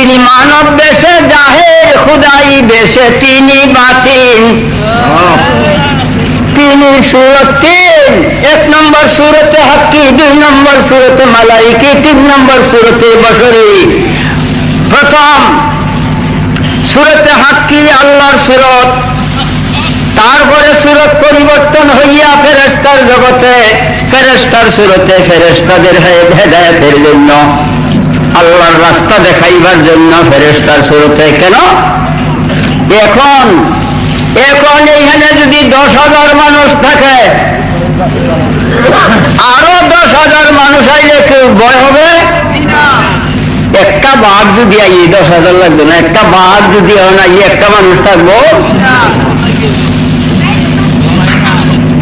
তিনি মানব বেশে জাহের, খুদাই বেশে তিনি বাতিন তিনি সুরত তিন এক নম্বর সুরতে হাক্কি, দুই নম্বর সুরতে মালাইকি, তিন নম্বর সুরতে বসরি। প্রথম সুরতে হাক্কি আল্লাহর সুরত। তারপরে সুরত পরিবর্তন হইয়া ফেরেস্তার জগতে ফেরেস্তার সুরতে ফেরেস্তাদের হেদায়তের জন্য। আল্লাহর রাস্তা দেখাইবার জন্য ফেরেস্তার সুরতে কেন? এখন এখন এইখানে যদি দশ হাজার মানুষ থাকে, আরও দশ হাজার মানুষ আইলে কেউ ভয় হবে? একটা বাঘ যদি আই দশ হাজার লাগবে না, একটা বাঘ যদি হয় না একটা মানুষ থাকব?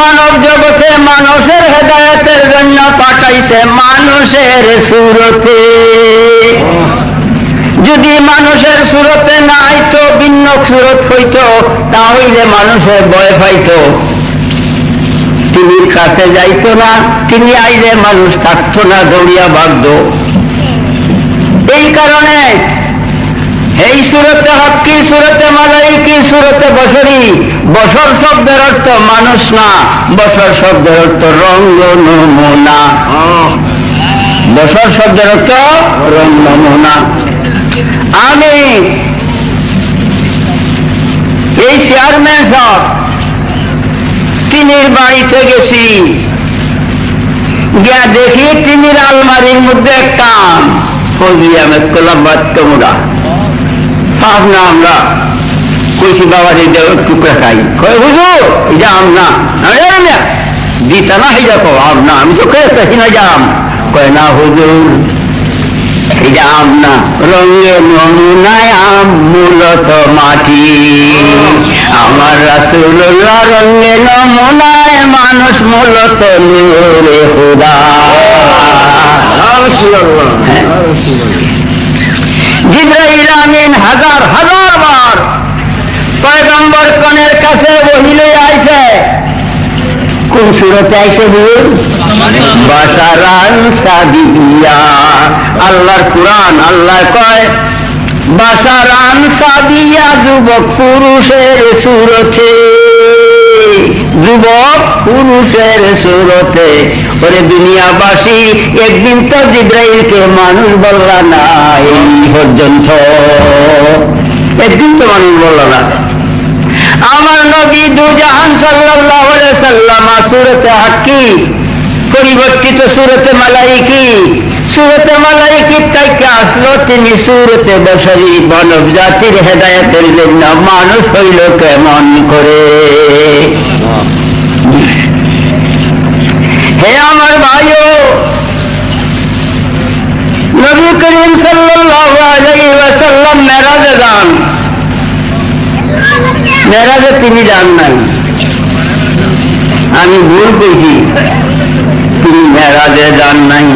মানব জগতে মানুষের হেদায়তের জন্য পাঠাইছে মানুষের সুরতে। যদি মানুষের সুরতে না আইতো ভিন্ন সুরত হইত তাহলে মানুষের ভয় পাইত। তিনি কাছে যাইত না, তিনি আইলে মানুষ থাকতো না, দৌড়িয়া ভাগত। এই কারণে এই সুরতে হকি সুরতে মালাই কি, সুরতে বসরি? বসর শব্দের অর্থ মানুষ না, বসর শব্দের অর্থ রঙ্গ নমুনা। বসর শব্দের অর্থ রঙ্গ নমুনা। আমি এই চেয়ারম্যান সব তিনির বাড়িতে গেছি গিয়া দেখি তিনির আলমারির মধ্যে একটা। ফজলি আহমেদ কোলাম পাব না আমরা কইছি বাবা যে টুকরা খাই হুজুর এটা আম না দিতা না হয়ে যাব আম না আমি তো চাষি না যাম কয় না হুজুর এটা আম না রঙে নমুনায় আম মূলত মাটি আমার রঙে নমুনায় মানুষ মূলত খুদা জিব্রাইল আমিন হাজার হাজার বার পয়গম্বর কনের কাছে বহিলে আইছে। কোন সুরতে আইছে বল বাসারান সাদিয়া। আল্লাহর কোরআন আল্লাহ কয় বাসারান সাদিয়া যুবক পুরুষের সুরতে। যুবক পুরুষের সুরতে ওরে দুনিয়াবাসী, একদিন তো জিব্রাইলকে মানুষ বললা না এই পর্যন্ত। একদিন তো মানুষ বলল না। আমার নবী দুজাহান সাল্লাল্লাহু আলাইহি সাল্লাম সুরতে হাক্কি, পরিবর্তিত সুরতে মালাইকি সুরতে মালাইকি তাইকে আসলো তিনি সুরতে বসরি, মানব জাতির হেদায়তের জন্য মানুষ হইল কেমন করে? হে আমার ভাইও নবী করিম সাল্লাল্লাহু আলাইহি ওয়াসাল্লাম মেরাজে যান মেরাজে তিনি যান নাই আমি ভুল কইছি তিনি মেরাজে যান নাই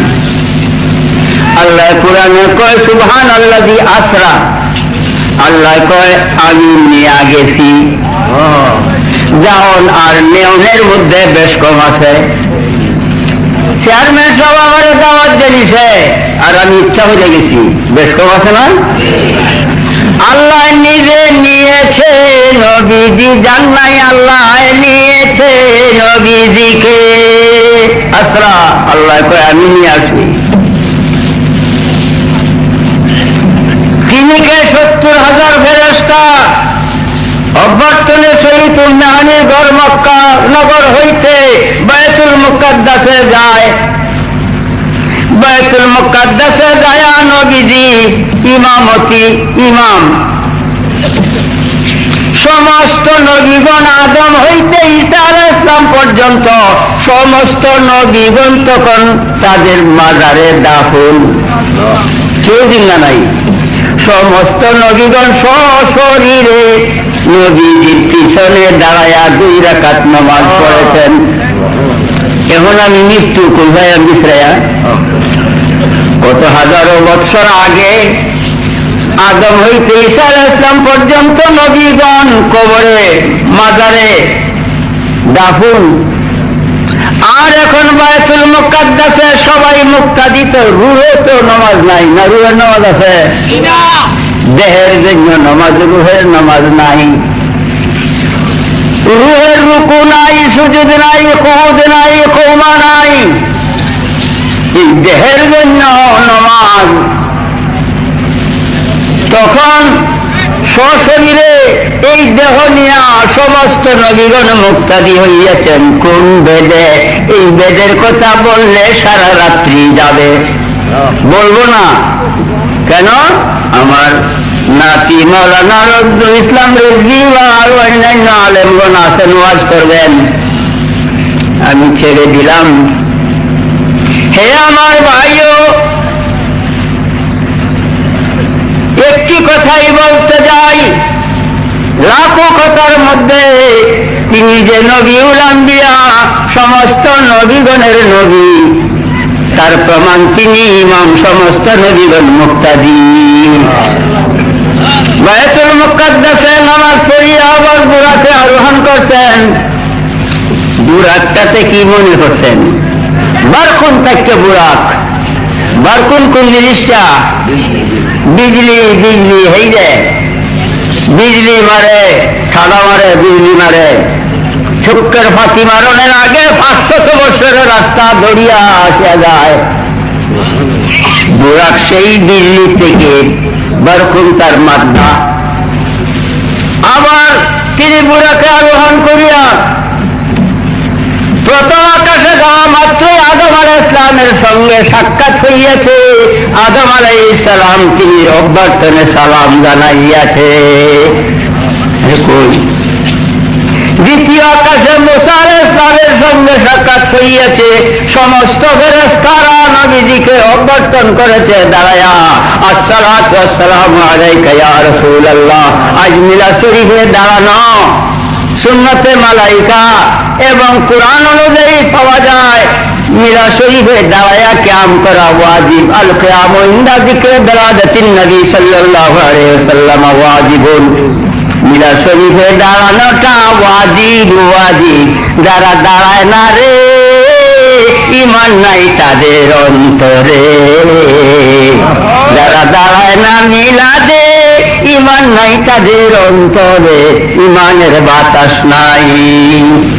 আল্লাহ কোরআনে কয় সুবহান আল্লাহি আসরা আল্লাহ কয় আমি নিয়ে গেছি যাওন আর নেওনের মধ্যে বেশ কম আছে চেয়ারম্যান সব আমার দাওয়াত দিয়েছে। আর আমি ইচ্ছা হয়ে গেছি। বেশ কম আছে না? আল্লাহ নিজে নিয়েছে, নবীজি জান্নাই আল্লাহ নিয়েছে, নবীজিকে। আসরা, আল্লাহ কয়, আমি নিয়ে আসি। সত্তর হাজার ফেরস্তা অভ্যর্থনে সহিত উন্নয়নের গড় মক্কা নগর হইতে বায়তুল মুকাদ্দাসে যায় বায়তুল মুকাদ্দাসে যায় নবীজি ইমামতি ইমাম সমস্ত নবীগণ আদম হইতে ঈসা ইসলাম পর্যন্ত সমস্ত নবীগণ তখন তাদের মাজারে দাফন। কেউ জিঙ্গা নাই। সমস্ত নবীগণ সশরীরে নবীজির পিছনে দাঁড়ায়া দুই রাকাত নামাজ পড়েছেন। এখন আমি মৃত্যু কোথায় বিশ্রায়া কত হাজারো বৎসর আগে আদম হইতে আলাইহিস ইসলাম পর্যন্ত নবীগণ কবরে মাজারে দাফুন। আর এখন বায়তুল মুকাদ্দাসে সবাই মুক্তাদি তো রুহে তো নামাজ নাই না রুহের নামাজ আছে? দেহের জন্য নামাজ রুহের নামাজ নাই। রুহের রুকু নাই সুযোগ নাই কুদ নাই, কৌমা নাই। এই দেহের জন্য নামাজ। তখন সশরীরে এই দেহ নিয়া সমস্ত নবীগণ মুক্তাদি হইয়াছেন। কোন বেদে? এই বেদের কথা বললে সারা রাত্রি যাবে। বলব না। কেন? আমার নাতি মৌলানা রব্দুল ইসলাম রেজবি বা অন্যান্য আলেমগণ আছেন ওয়াজ করবেন। আমি ছেড়ে দিলাম। হে আমার ভাইও, একটি কথাই বলতে যাই। লাখো কথার মধ্যে তিনি যে নবী উলাম্বিয়া, সমস্ত নবীগণের নবী। তার প্রমাণ তিনি ইমাম, সমস্ত নবীগণ মুক্তাদি। বায়তুল মুকাদ্দাসে নামাজ পড়িয়া আবার বুড়াকে আরোহণ করছেন। বুড়াকটাতে কি মনে করছেন? বারকুন থাকতে বুড়াক বারকুন কোন জিনিসটা? বিজলি বিজলি, হই যে বিজলি মারে, ঠাডা মারে, বিজলি মারে। শুক্রের ফাঁকি মারণের আগে পাঁচশত বছরের রাস্তা দড়িয়া আসা যায়। বুড়াক সেই দিল্লি থেকে বারকুন তার মাদ্দা। আবার তিনি বুড়াকে আরোহণ করিয়া প্রথম আকাশে যাওয়া মাত্রই আদম আলাই ইসলামের সঙ্গে সাক্ষাৎ হইয়াছে। আদম আলাই ইসলাম তিনি অভ্যর্থনে সালাম জানাইয়াছে। কই? দ্বিতীয় আকাশে মুসা আলাই ইসলামের সঙ্গে সাক্ষাৎ হইয়াছে। সমস্ত ফেরেস্তারা নবীজিকে অভ্যর্থন করেছে, দাঁড়ায়া, আসসালাতু আসসালামু আলাইকা ইয়া রাসূলুল্লাহ, আজ মিলা শরীফে দাঁড়ানো। সুন্নতে মালাইকা এবং কোরআন অনুযায়ী পাওয়া যায়। মিরা শরীফে দাঁড়ায়া ক্যাম করা ওয়াজিব। আল কিয়াম ইন্দা যিকরে বেলাদাতিন নবী সাল্লাল্লাহু আলাইহি ওয়াসাল্লাম ওয়াজিবুন। শরীফে দাঁড়ানোটা যারা দাঁড়ায় না রে ইমান নাই তাদের অন্তরে। যারা দাঁড়ায় না মিলাদে ইমান নাই তাদের অন্তরে। ইমানের বাতাস নাই।